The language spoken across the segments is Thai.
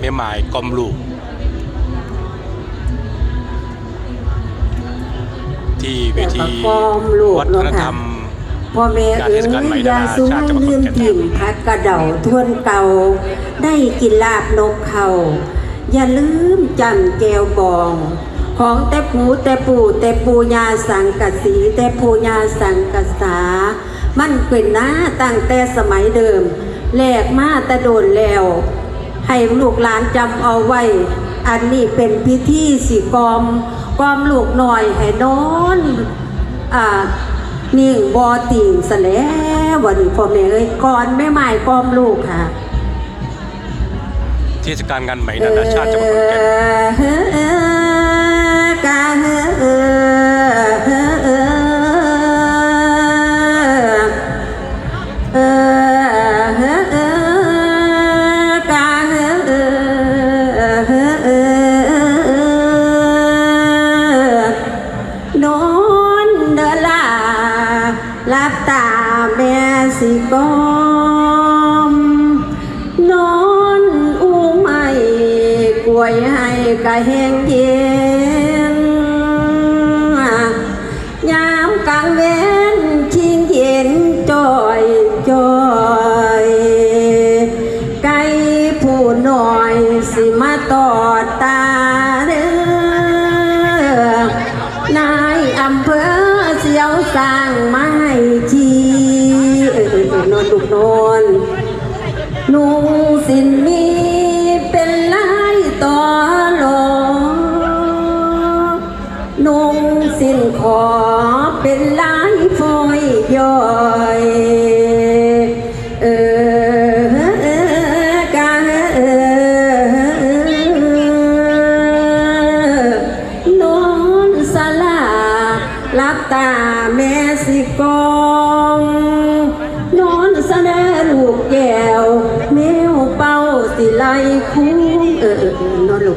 แม่หมายกอมลูก ที่เวทีแล้วก็กอมลูกวัฒนธรรมพ่อแม่เอ๋ยงานเทศกาลไหมอยานานาสูงชาติจังหวัดลืมขอนแก่นถิ่มพักกระเดาทวนเก่า ได้กินลาบนกเขาอย่าลืมจำแก้วบอง ของแต่ปูแต่ปู่แต่ปูยาสังกะสีแต่ปูยาสังกะสามันเป็นหน้าตั้งแต่สมัยเดิมแหลกมาแต่โดนแล้ว ให้ลูกหลานจำเอาไว้ อันนี้เป็นพิธีสีกอมกอมลูกหน่อยให้นอนอ่านิ่งบอติงสแล้ววันนี้พ่อแม่เอ้ยก่อนแม่หมายกอมลูกค่ะ เทศกาลงานไหมนานาชาติจังหวัดขอนแก่น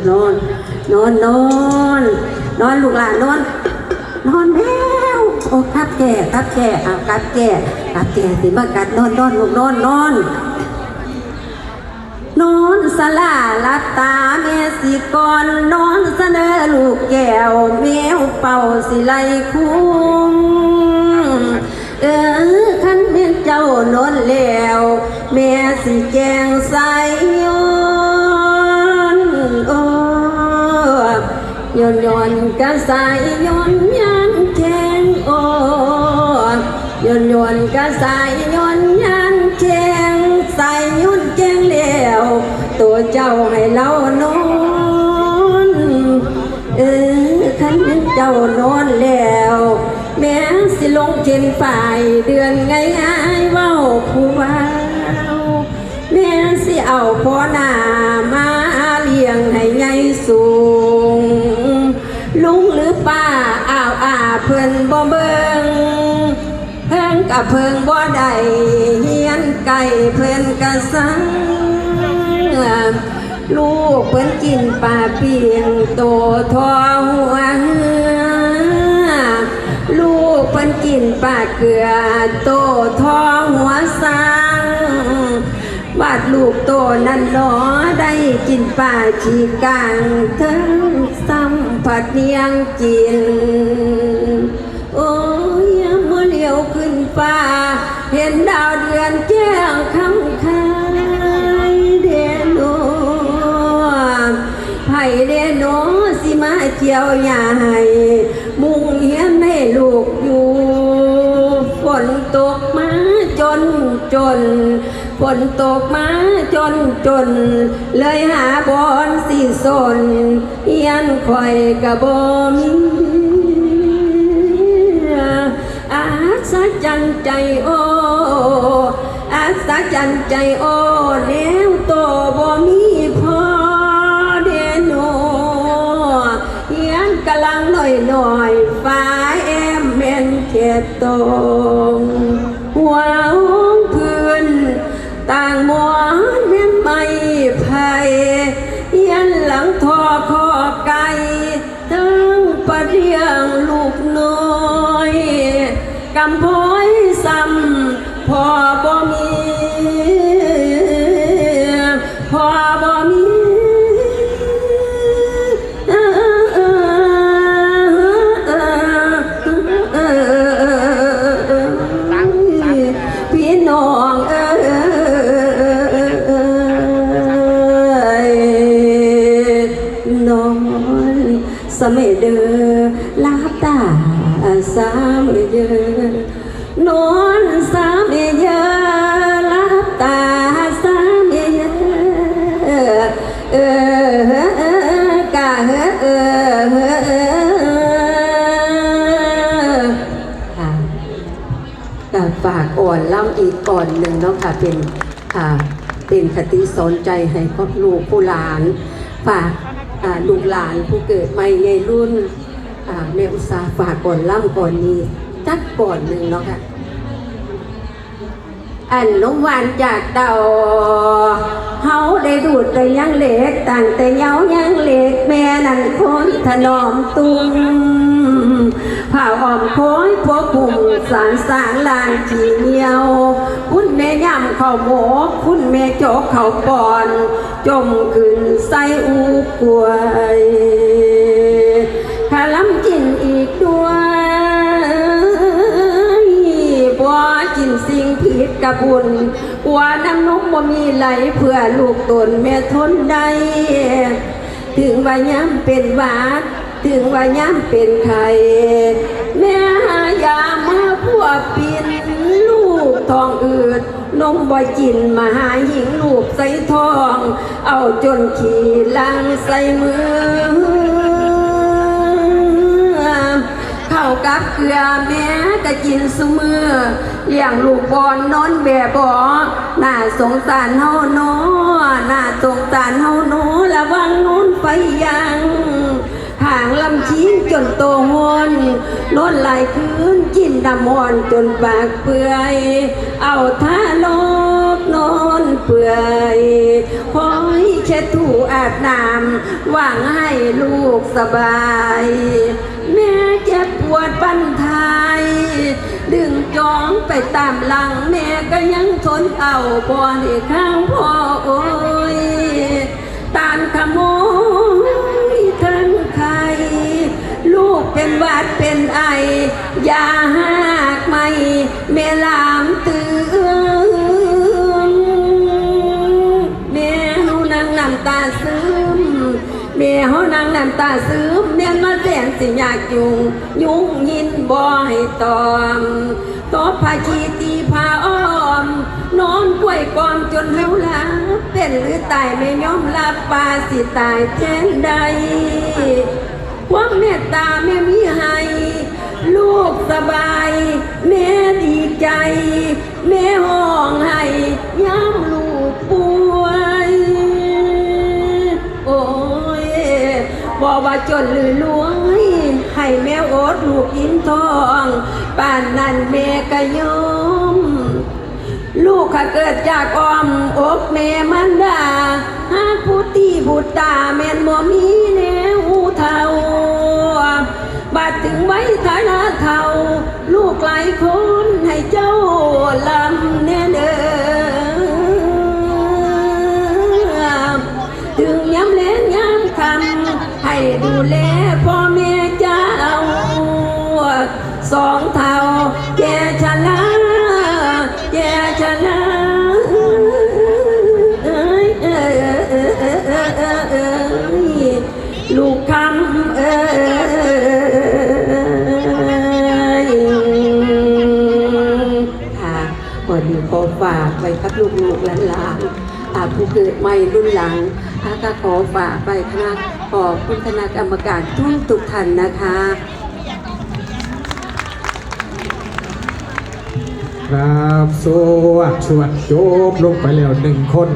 นอน นอนนอน นอนลูกหลานนอน นอนแมวโอ้ทับแก่ทับแก่อะกัดแก่กัดแก่สิมากัดนอนนอนลูกนอนนอนนอนสลาลับตาแม่สิก่อนนอนเสนอลูกแก้วแมวเป่าสิไลคุ้งเออขันเป็นเจ้านอนแล้ว แม่สิแกงใส ยอนยอนกระใส่ยอนยันแขงโอ้ยอนยอนกระใส่ยอนยันแขงใส่ยุ่นแกงแล้วตัวเจ้าให้เรานอนเออขันเป็นเจ้านอนแล้ว แม่สิลงเข็นฝ่ายเดือนไงไงเว้าผู้เว้าแม่สิเอาพ่อหน้ามาเลี้ยงให้ใหญ่สูง บ่เบิงเพิ่นกับเพิงบ่ได้เฮียนไก่เพิ่นกะสัง ลูกเพิ่นกินปลาเปียงโตทอหัวเหือลูกเพิ่นกินปลาเกลือโตทอหัวสังบาดลูกโตนั่นหนอได้กินปลาชีกลางทั้งซ้ำผัดเนียงกิน ฟ้า เห็นดาวเดือนแจ้งคำคายเดโนไผ่เดโนสิมาเจียวใหญ่มุงเฮียนให้ลูกอยู่ฝนตกมาจนจนฝนตกมาจนจน เลยหาบอนสิสนเฮียนคอยกระบมี อาจันใจโออาศจันใจโอแล้วโตบ่มีพอเดโนเฮียนกำลังหน่อยหน่อยฟ้าแอมเมนเขตตงหัวองพื้นต่างมัว กำพ้อยซ้ำพอบ่มีพอบ่มีพี่น้องเอ้ยน้องสมัย ฝากอ่อนล่ำอีกก่อนหนึ่งเนาะค่ะเป็นค่ะเป็นคติสอนใจให้ครอบลูกผู้หลานฝากลูกหลานผู้เกิดใหม่ในรุ่นอ่อุตสาฝากก่อนล่ำก่อนนี้จักก่อนหนึ่งเนาะค่ะอันนมหวานจากเต่าเฮาได้ดูดแต่ยังเล็กตั้งแต่เย้ายังเล็กแม่นั่นคนถนอมตุ้ม ผ่าอ้อมโค้ยพวกปุ่มสารสางลางจีเหนียว คุณแม่ย่ำเขาหมกคุณแม่โจกเขาปอน จมขึ้นใส่อูกวยขะล้ำกินอีกด้วยบ่กินสิ่งผิดกับบุญว่าน้ำนมบ่มีไหลเพื่อลูกตนแม่ทนได้ ถึงว่าย้ำเป็นวาด ถึงว่าย้ำเป็นไข่แม่หายามาพัวปินลูกทองอืดนมบ่กินมาหาหญิงลูกใส่ทอง เอาจนขี่ลังใส่มือเข้ากับเกลือแม่ก็กินซมือเลี้ยงลูกบอลนอนแบบบอน่าสงสารเฮาโนน่าสงสารเฮาโนระวังนู้นไฟยัง ลำชิ้นจนโตหนนอนไหลายคืนกินดำมอนจนปากเปื่อย เอาท่านกนอนเปื่อยคอยเช็ดถูอาบน้ำหวังให้ลูกสบาย แม่เจ็บปวดปันทาย ดึงจองไปตามหลังแม่ก็ยังทนเอาบ่ให้ข้างพ่อโอ้ยตานขโมย ลูกเป็นวัดเป็นไอ อย่าหากไม่แม่ลามตือนแม่เฮานั่งน้ำตาซึมแม่เฮานางน้ำตาซึมแม่มาแสนสิอยากยุงยุงยินบ่ให้ตอมตอบผาชีตีผาอ้อมนอนกล้วยกอมจนเฮาลับเป็นหรือตายไม่ยอมรับปาสิตายแทนใด ความเมตตาแม่มีให้ลูกสบาย แม่ดีใจ แม่ห้องให้ย้ำลูกป่วย โอ้ยบอกว่าจนหรือรวยให้แม่โอดลูกอินทองป่านนั้นแม่ก็ยอม ลูกข้าเกิดจากอ้อมอกแม่มันดาหากผู้ตีบุตรตาแม่นบ่มีแนวเท่า บาดถึงไว้ฐานะเท่า ลูกหลายคน ขอฝากไว้กับลูกๆหลานๆอาผู้เกิดใหม่รุ่นหลังอาก็ขอฝากไปคณะขอบคุณคณะกรรมการทุกทุกท่านนะคะครับสวดสวดโยบลงไปแล้วหนึ่งคน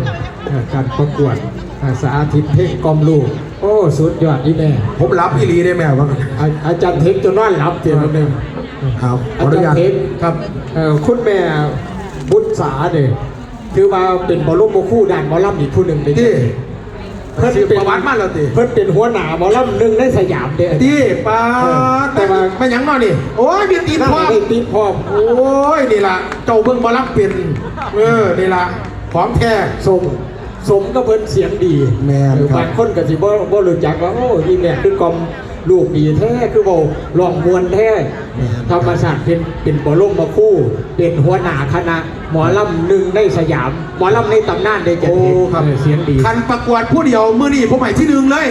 เอ่อการประกวดอ่าสาธิตเพลงกล่อมลูก โอ้ สุดยอดนี่แม่ผมรับอีหลีได้ไหมว่าอาอาจารย์เทคจนนอนหลับเตียนหนึ่งครับขอาออนุจารญาตย์เทคครับเอ่อคุณแม่ บุญษาเนี่ยถือว่าเป็นบอลลูนโมคู่ด่านหมอลำอีกผู้หนึ่งในที่เพิ่นสิเป็นประวัติมาแล้วติเพิ่นเป็นหัวหน้าหมอลำหนึ่งในสยามเด้อที่ป้าเออแต่ว่าไม่หยังเนอนี่โอ้ยมีตีนนั่งพ่อได้ตีพร้อมโอ้ยนี่ล่ะเจ้าเบิ่งบอรับเป็นเออนี่ล่ะของแท้สมสมก็เพิ่นเสียงดีแม่นเออครับบางคนก็สิบ่บ่รู้จักว่าโอ้อีแม่คือกอม ลูกดีแท้คือเว้าร้องมวนแท้ธรรมศาสตร์เป็นเป็นบ่ลงมาคู่ เป็นหัวหน้าคณะ หมอลำหนึ่งในสยาม หมอลำในตำนานได้จะโอ้เห็นครับเออเสียงดีคันประกวดผู้เดียวมือนี่ผมใหม่ที่หนึ่งเลย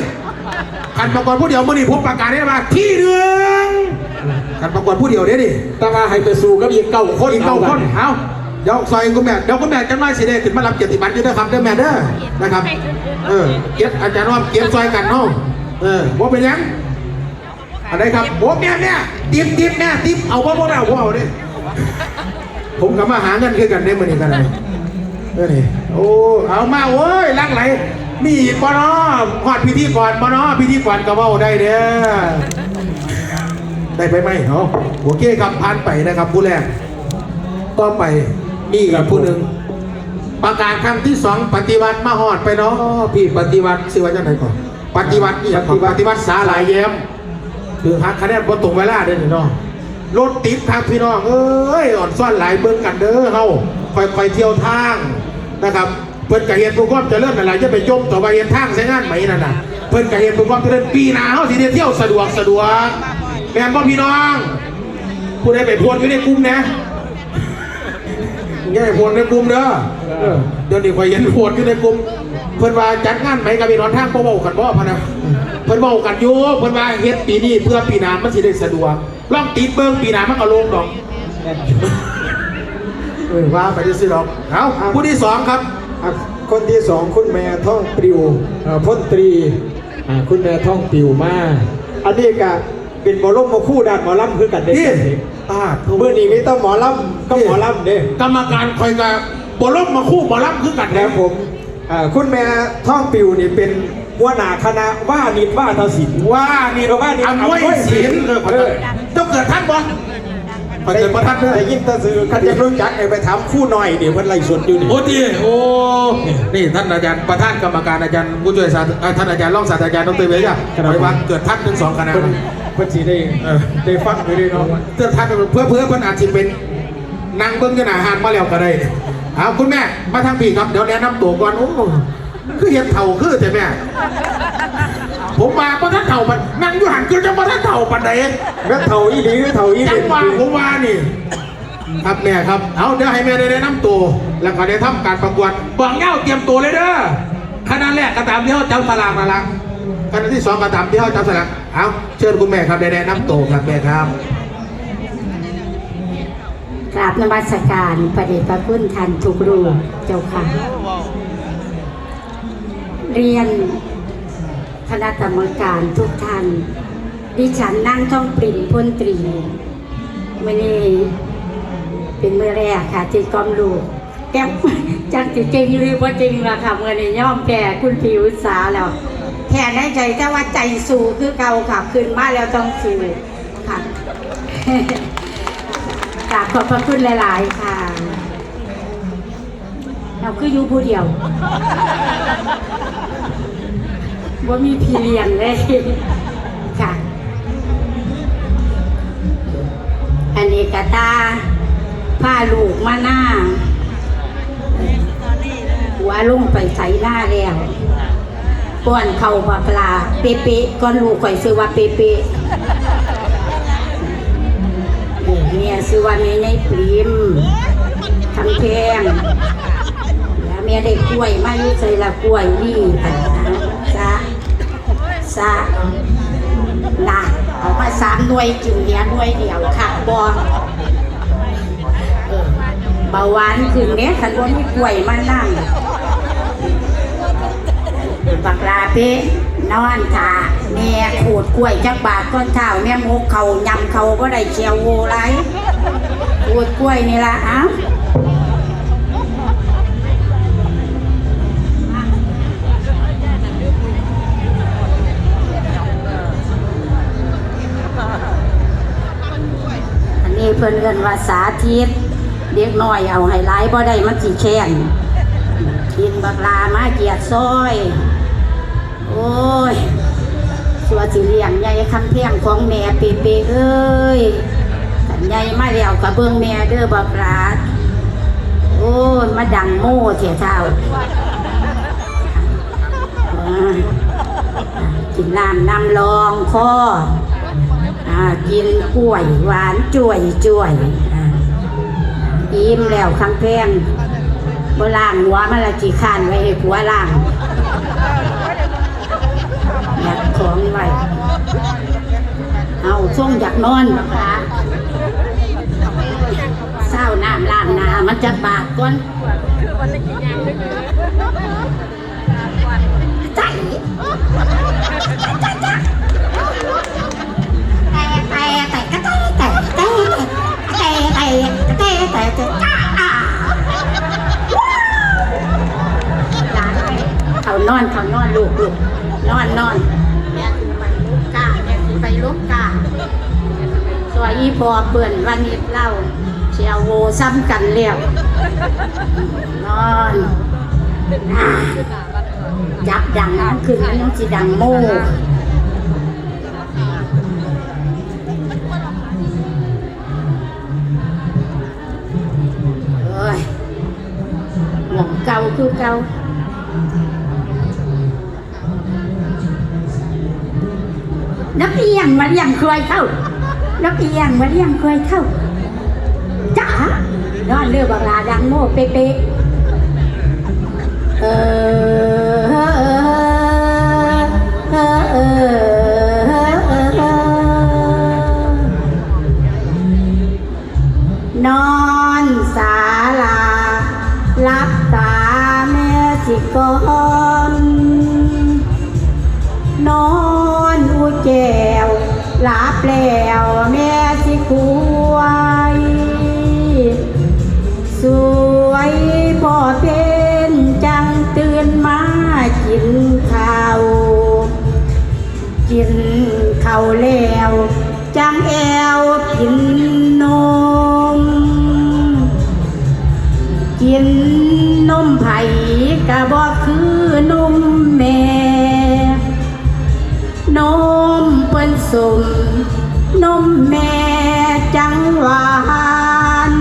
กันประกวดผู้เดียวมื่อนี้ผมประกาศได้มาที่หนึ่งกันประกวดผู้เดียวเด้ดิแต่ว่าให้ไปสู่กับอีกเก้าคนอีกเก้าคนเอาเดี๋ยวซอยคุณแม่เดี๋ยวคุณแม่จะมาสิเด้ขึ้นมารับเกียรติบัตรอยู่ด้วยครับเด้อแม่เด้อนะครับ เออเก็บอาจารย์ว่าเก็บซอยกันเนาะเออว่าเป็นยัง อะไรครับโอ้แม่แม่ติ๊บติ๊บแม่ติ๊บเอาบ่บ่ได้เอาบ่เอาเด้ผมกับมาหาเงินคือกันได้มื้อนี้กันเลยเออนี่โอ้เอามาโอ้ยลักไหลมีอีกบ่เนาะฮอดพิธีก่อนบ่เนาะพิธีก่อนก็เว้าได้เด้อได้ไปไหมเนาะโอเคครับผ่านไปนะครับผู้แรกต่อไปนี่กับผู้หนึ่งประกาศครั้งที่สองปฏิวัติมาหอดไปเนาะพี่ปฏิวัติสิว่าจังไหนก่อนปฏิวัตินี่ปฏิวัติปฏิวัติสาหลายแย้ม คือหักคะแนนบนตรงเวลาเด้อนี่เนาะรถติดครับพี่น้องเอ้ยอ่อนซ่อนหลายเบิ่งกันเด้อเฮาค่อยๆเที่ยวทางนะครับเพิ่นกะเห็นผู้ความเจริญนั่นแหละจะไปยมต่อไปเห็นทางใช้งานไหมนั่นน่ะเพิ่นกะเห็นผู้ความเจริญปีหน้าเฮาสิได้เที่ยวสะดวกสะดวกแม่นบ่พี่น้องผู้ใดไปโพสต์อยู่ในกลุ่มนะอย่าไปโพสต์ในกลุ่มเด้อเดี๋ยวนี้ข่อยเห็นโพสต์อยู่ในกลุ่มเพิ่นว่าจัดงานไหมกับพี่น้องทางบ่เว้ากันบ่พะนะ พิ่นเว้ากันอยู่เพิ่นว่าเฮ็ดปีนี้เพื่อปีหน้ามันสิได้สะดวกลองติดเบิ่งปีหน้ามันก็ลงดอกเออว่าไปซื่อๆดอกเอ้าผู้ที่สองครับอะคนที่สองคุณแม่ท่องปลิวเอ่อพ้นตรีอ่าคุณแม่ท่องปลิวมาอันนี้ก็เป็นหมอลำมาคู่ด้านหมอลำคือกันเด้นี่ตาเมื่อนี้มีต้องหมอลำก็หมอลำเด้กรรมการคอยกับบ่ลบมาคู่บ่รับคือกันแล้แล้ววผมอ่าคุณแม่ท่องปิวนี่เป็น หัวหน้าคณะว่านิดว่าทศิลป์ว่านี่เออว่านี่อำนวยอำนวยศิศิลลป์ป์เออเออเจ้าเกิดท่านบ่พอเกิดบ่ท่านเด้อแต่ยิ่งตะซื้อคันจะรู้จักไอ้ไปถามคู่หน่อยเดี๋ยวเพิ่นไล่สดอยู่นี่โอ้ดีโอ้นี่ท่านอาจารย์ประธานกรรมการอาจารย์ผู้ช่วยศาสตราเอ่อท่านอาจารย์รองศาสตราจารย์ดรเบียร์ไปวันเกิดท่านถึงสองคณะเพิ่นเพิ่นสิได้เออได้ฟังไปด้วยเนาะเกิดท่านเพื่อเพื่อเพิ่นอาจจะเป็นนางเบิ้งกันอาหารมาแล้วก็ได้เอาคุณแม่มาทางพี่ครับเดี๋ยวแนะนำตัวก่อนโอ้ คือเห็นเถ่าคือแต่แม่ ผมมาเพราะท่านเถ่ามันนั่งอยู่หันคือจะมาท่านเถ่าปันใดแม่เฒ่าอีหลีหรือเฒ่าอีหจัลีงหวะผมว่านี่ ครับแม่ครับ เอาเดี๋ยวให้แม่ได้แนะนำตัว แล้วก็ได้ทำการประกวดบอกเง่าเตรียมตัวเลยเด้อคณะแรกก็ตามที่เขาจับสลากมาละคณะที่สองก็ตามที่เขาจับสลากเอาเชิญคุณแม่ครับได้แนะนำตัวครับแม่ครับ กราบนมัสการพระเดชพระคุณท่านทุกรูปเจ้าค่ะ เรียนคณะกรรมการทุกท่าน ดิฉันนั่งท่องปริ่นพ้นตรีมื่อนี้เป็นเมื่อแรกค่ะที่กอมลูกแก้มจักจิจริงหรือว่าจริงล่ะค่ะเมื่อนี้ย่อมแก่คุณผิวสาแล้วแค่ในใจแต่ว่าใจสูคือเก่าค่ะขึ้นมาแล้วต้องสูค่ะกราบขอบพระคุณหลาย ๆ ค่ะ เราคืออยู่ผู้เดียวว่ามีพี่เลี้ยงเลยค่ะ อันนี้กะตาผ้าลูกมาหน้า หัวลุ่งไปใส่หน้าแล้วก้อนเข่าปลาปลา เป๊ะก้อนลูกข่อยซื้อว่าเป๊ะเมียซื้อว่าเมียในปริมทำแพงแล้ว เมียได้กล้วยไม่ใส่ละกล้วยนี่ปัญหาซะซะนะเอามาสามหน่วยกินเนี้ยหน่วยเดียวค่ะบอเออเบาหวานขึ้นเนี้ยขันว่ามีกล้วยมานั่งบักลาเป๊ะนอนถาแม่ขูดกล้วยจักบาทก้อนเท้าแม่มกเขายำเขาก็ได้เชียวโวไรขูดกล้วยนี่ละอ้า นี้เพิ่นเอินว่าสาธิต เด็กน้อยเอาให้หลายบ่ได้มันสิแค้นกินบักลามาเกียดซอย โอ้ยสัวสิเลี้ยงใหญ่คำเพียงของแม่เปเปเอ้ยกันใหญ่มาแล้วกับเบิ่งแม่เด้อบักลาโอ้ยมาดังโม่เถียเท้าอ่ากินน้ำน้ำรองคอ กินกล้วย หวานจ่วยจ่วยอิ่มแล้วข้างแพงบล่างหัวมันละจีขันไว้ให้หัวล่างอยากของไว้เอาช่วงอยากนอนนะคะเศร้าน้ำล่างน้ามันจะบาดก้นใจใจใจ เขานอนเขานอนลูกลูกนอนนอนแม่สิไปลูกกาแม่สิไปลูกกาสวยอีพอเปื่อนวันนี้เล่าเชียวโวซ้ำกันแล้วนอนจับดังมันขึ้นนยังสิดังโม่ หมองเก่าคือเก่านักเอียงมันยังเคยเข้านักเอียงมันยังเคยเข้าจ้านอนเลือบังลาดังโม่เป๊ะเออ สมนมแม่จังหวาน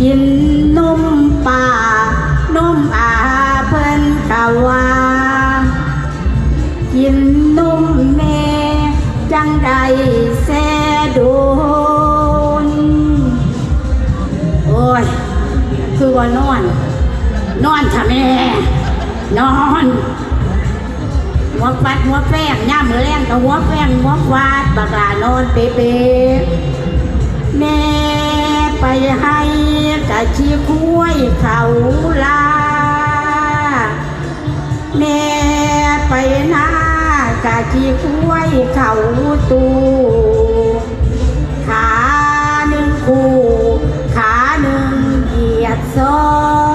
กินนมป่านมอาเพิ่นกะว่ากินนมแม่จังใดแสโดนโอ้ย คือว่านอน นอนค่ะแม่นอน ฟัดหัวแป้งย่ามือแรงกับหัวแป้งหัวฟาดบากลานอนเป๊ะแม่ไปให้กะชีคุ้ยเขาลาแม่ไปหน้ากะชีคุ้ยเขาตูขาหนึ่งคู่ขาหนึ่งเหยียดซอ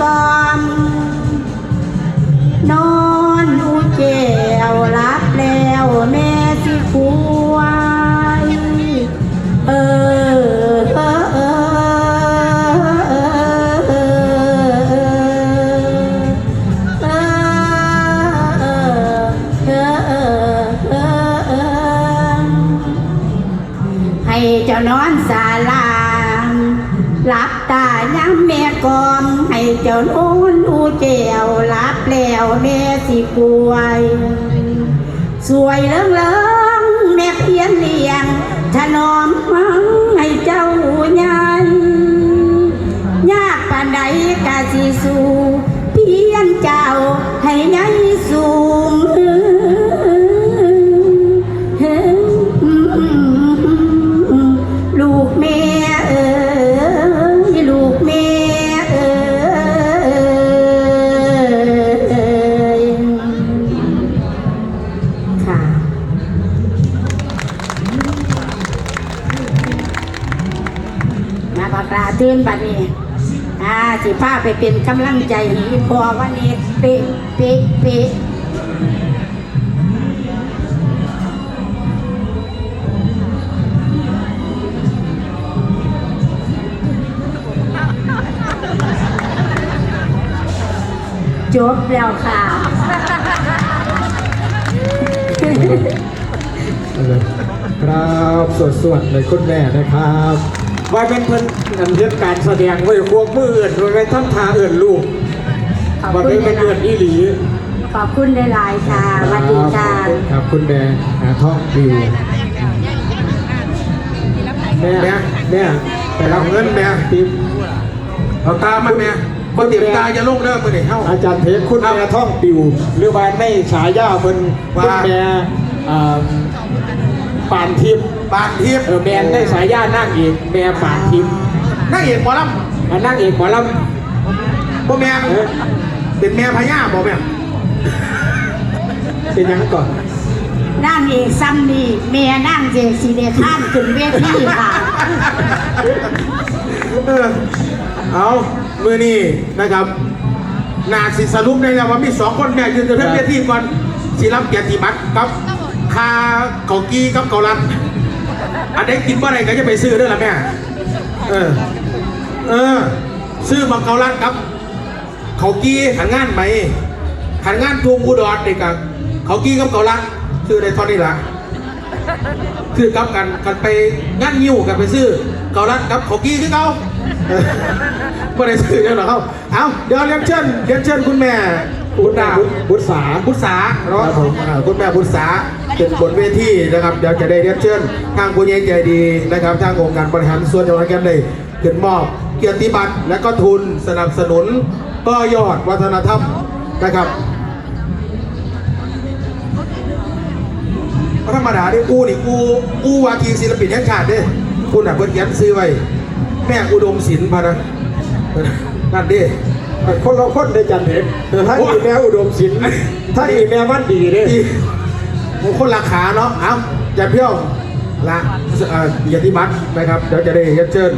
ซ้น สวยเลิงเลิงแม่เพียนเลียงถนอมมังให้เจ้าใหญ่ยากปานใดกะสิสู่ อ่าไปเป็นกำลังใจให้พอวันนี้เป๊ะเป๊ะเป๊ะจบแล้วค่ะครับสวดสวดๆเลยคุณแม่นะครับ ว่าเป็นเพิ่นนำเรื่องการแสดงไว้ควงมือเอื่นไว้เป็นท่านทาเอื่นลูกขอบว่าคุณเป็นเป็นเอื่นอีหลีขอบคุณหลายๆค่ะสวัสดีค่ะ ครับคุณแม่หาท่องดิวแม่แม่ไปรับเงินแม่ติ๊บเอาตามันแม่คนเตรียมตาจะลงเด้อมื้อนี้เฮาอาจารย์เพชรคุณแม่ท่องปิว หรือว่าในฉายาเพิ่นว่า คุณแม่อ่าปานทิพย์ บานทิพย์เออแม่ในฉายานั่งเอกแม่ปานทิพย์นางเอกหมอลอ่านั่งเอกหมอลำบ่แม่นำเออเป็นแม่พญาบ่แม่นเป็นหยังก่อนนั่งเอกซ้ำนี่เมียนั่งเจสีเดข้ามขึ้นเวทีค่ะเออเอามื้อนี้นะครับนาสิสรุปได้แล้วว่ามีสองคนแม่ยืนอยู่เทิงเวทีก่อนสิรับเกียรติบัตรกับคาเกากีกับเกาลัด อันใดกินบ่อได้ก็จะไปซื้อด้อล่ะแม่ เออ เออ ซื้อมาเกาลัดครับ เขากี้ขันงานไหมขันงานทูมอุดเด็กกับเขากี้กับเกาลัดซื้อในตอนนี้ละซื้อกับกันกันไปงานยิ้วกันไปซื้อเกาลัดกับเขากี้คือเขาไม่ได้ซื้อกันหรอกเขาเอาเดี๋ยวเรียนเชิญเรียนเชิญคุณแม่ คุณดาบุตรสาพุทธาเนาะครับผมอ่าคุณแม่พุทธาเป็นบนเวทีนะครับเดี๋ยวจะได้เรียนเชิญทางผู้ใหญ่ใจดีนะครับ ทางองค์การบริหารส่วนจังหวัดกันได้ขึ้นมอบเกียรติบัตรและก็ทุนสนับสนุนต่อยอดวัฒนธรรมนะครับธรรมดาเนี่ยกูนี่กูกูวากีศิลปินแห่งชาติเด้คุณอะเพิ่นเขียนซื้อไว้ แม่อุดมศิลป์พะนะนั่นเด้ คนเราคนได้จันเพชรท่านอีแม่อุดมศิลป์ท่านอีแม่มันดีเด้ที่มงคลราคาเนาะเอาอย่าเพี้ยวละเอ่ออย่าที่บัตรนะครับ เดี๋ยวจะได้เรียนเชิญ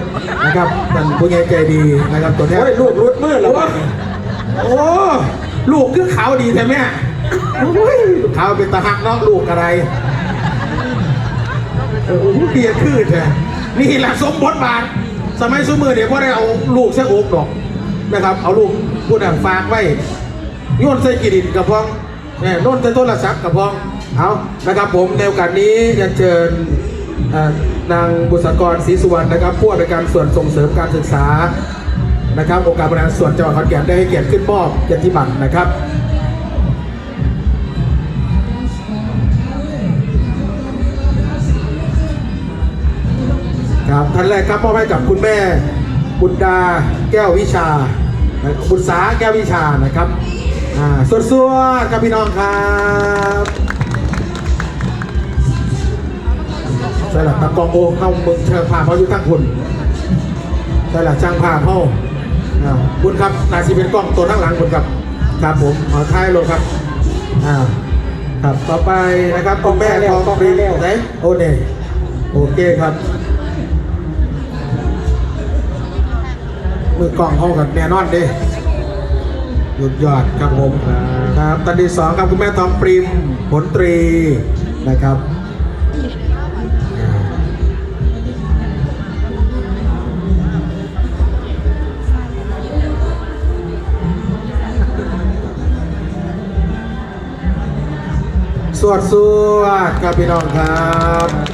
นะครับท่านผู้ใหญ่ใจดีนะครับตัวแทนโอ้ยลูกรุดมือแล้วโอ้บัดโอ้ลูกคือขาวดีแต่แม่โอ้ยขาวเป็นตาหักเนาะลูกอะไรโอ้โหเบียดขึ้นแท้นี่แหละสมบทบาท สมัยสมือเดี๋ยวพ่อได้เอาลูกเส้อกดอก นะครับ เอาลูกผู้นั้นฝากไว้โยนใส่กีดินกระพองเนี่ยโยนใส่โทรศัพท์กระพองเอานะครับผมในโอกาสนี้จะเชิญนางบุษกรศรีสุวรรณนะครับผู้อำนวยการส่วนส่งเสริมการศึกษานะครับองค์การบริหารส่วนจังหวัดขอนแก่นได้ให้เกียรติขึ้นมอบเกียรติบัตรนะครับครับท่านแรกครับมอบให้กับคุณแม่บุญดาแก้ววิชา บุษาแก้ววิชานะครับอ่าสดๆครับพี่น้องครับใช่หลักตะกองโอเข้าเมืองเชิงพาเขาอยู่ทั้งคุณใช่หลักจ้างพาเขาอ่าบุญครับนาซีเป็นกล้องตัวทั้งหลังบุญครับครับผมเอท้ายลงครับอ่าครับต่อไปนะครับกล้องแม่กองปรีไหนโอเน่โอเคครับ มือกล้องห้องกับแน่นอนเด้หยุดยอดครับผมครับตอนที่สองครับคุณแม่ทองปริมผลตรีนะครับสวดสวดครับพี่น้องครับ